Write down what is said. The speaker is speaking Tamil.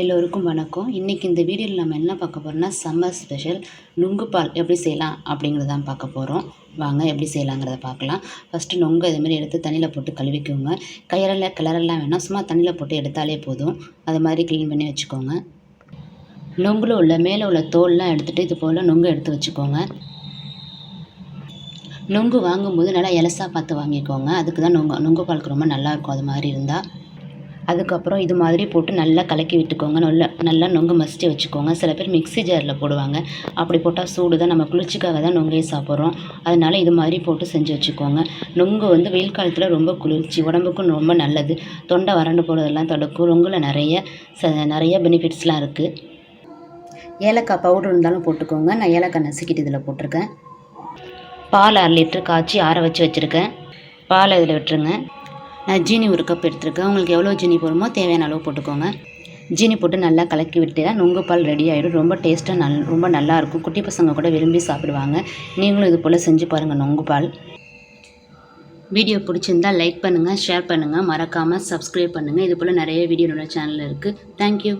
எல்லோருக்கும் வணக்கம். இன்றைக்கி இந்த வீடியோவில் நம்ம என்ன பார்க்க போகிறோம்னா சம்மர் ஸ்பெஷல் நுங்கு பால் எப்படி செய்யலாம் அப்படிங்கிறதான் பார்க்க போகிறோம் வாங்க எப்படி செய்யலாங்கிறத பார்க்கலாம். ஃபஸ்ட்டு நொங்கு இதுமாரி எடுத்து தண்ணியில் போட்டு கழுவிக்கோங்க. கயிறில் கிளறெல்லாம் வேணாம். சும்மா தண்ணியில் போட்டு எடுத்தாலே போதும். அது மாதிரி க்ளீன் பண்ணி வச்சுக்கோங்க. நொங்கில் உள்ள மேலே உள்ள தோல்லாம் எடுத்துகிட்டு இது போல் நொங்கு எடுத்து வச்சுக்கோங்க. நொங்கு வாங்கும்போது நல்லா எலசாக பார்த்து வாங்கிக்கோங்க. அதுக்கு தான் நொங்கு நொங்கு பாலுக்கு ரொம்ப நல்லாயிருக்கும் அது மாதிரி இருந்தால் அதுக்கப்புறம் இது மாதிரி போட்டு நல்லா கலக்கி விட்டுக்கோங்க. நல்லா நல்லா நொங்கு மசிச்சு வச்சுக்கோங்க. சில பேர் மிக்ஸி ஜாரில் போடுவாங்க. அப்படி போட்டால் சூடு தான். நம்ம குளிர்ச்சிக்காக தான் நொங்கையை சாப்பிட்றோம். அதனால் இது மாதிரி போட்டு செஞ்சு வச்சுக்கோங்க. நொங்கு வந்து வெயில் காலத்தில் ரொம்ப குளிர்ச்சி உடம்புக்கும் ரொம்ப நல்லது. தொண்டை வறண்டு போகிறதெல்லாம் தடுக்கும். நொங்கில் நிறைய ச நிறைய பெனிஃபிட்ஸ்லாம் இருக்குது ஏலக்காய் பவுடர் இருந்தாலும் போட்டுக்கோங்க. நான் ஏலக்காய் நசுக்கிட்டு இதில் போட்டிருக்கேன். பால் அரை லிட்டரு காய்ச்சி ஆற வச்சு வச்சுருக்கேன். பாலை இதில் விட்டுருங்க. நான் ஜீனி ஒரு கப் எடுத்துருக்கேன். உங்களுக்கு எவ்வளோ ஜீனி போடுமோ தேவையான அளவு போட்டுக்கோங்க. ஜீனி போட்டு நல்லா கலக்கி விட்டுட்டா நுங்குப்பால் ரெடி ஆகிடும் ரொம்ப டேஸ்ட்டாக நல் ரொம்ப நல்லாயிருக்கும் குட்டி பசங்க கூட விரும்பி சாப்பிடுவாங்க. நீங்களும் இது போல் செஞ்சு பாருங்கள் நொங்கு பால். வீடியோ பிடிச்சிருந்தா லைக் பண்ணுங்கள் ஷேர் பண்ணுங்கள் மறக்காமல் சப்ஸ்கிரைப் பண்ணுங்கள் இது போல் நிறைய வீடியோ என்னோடய சேனலில் இருக்குது தேங்க்யூ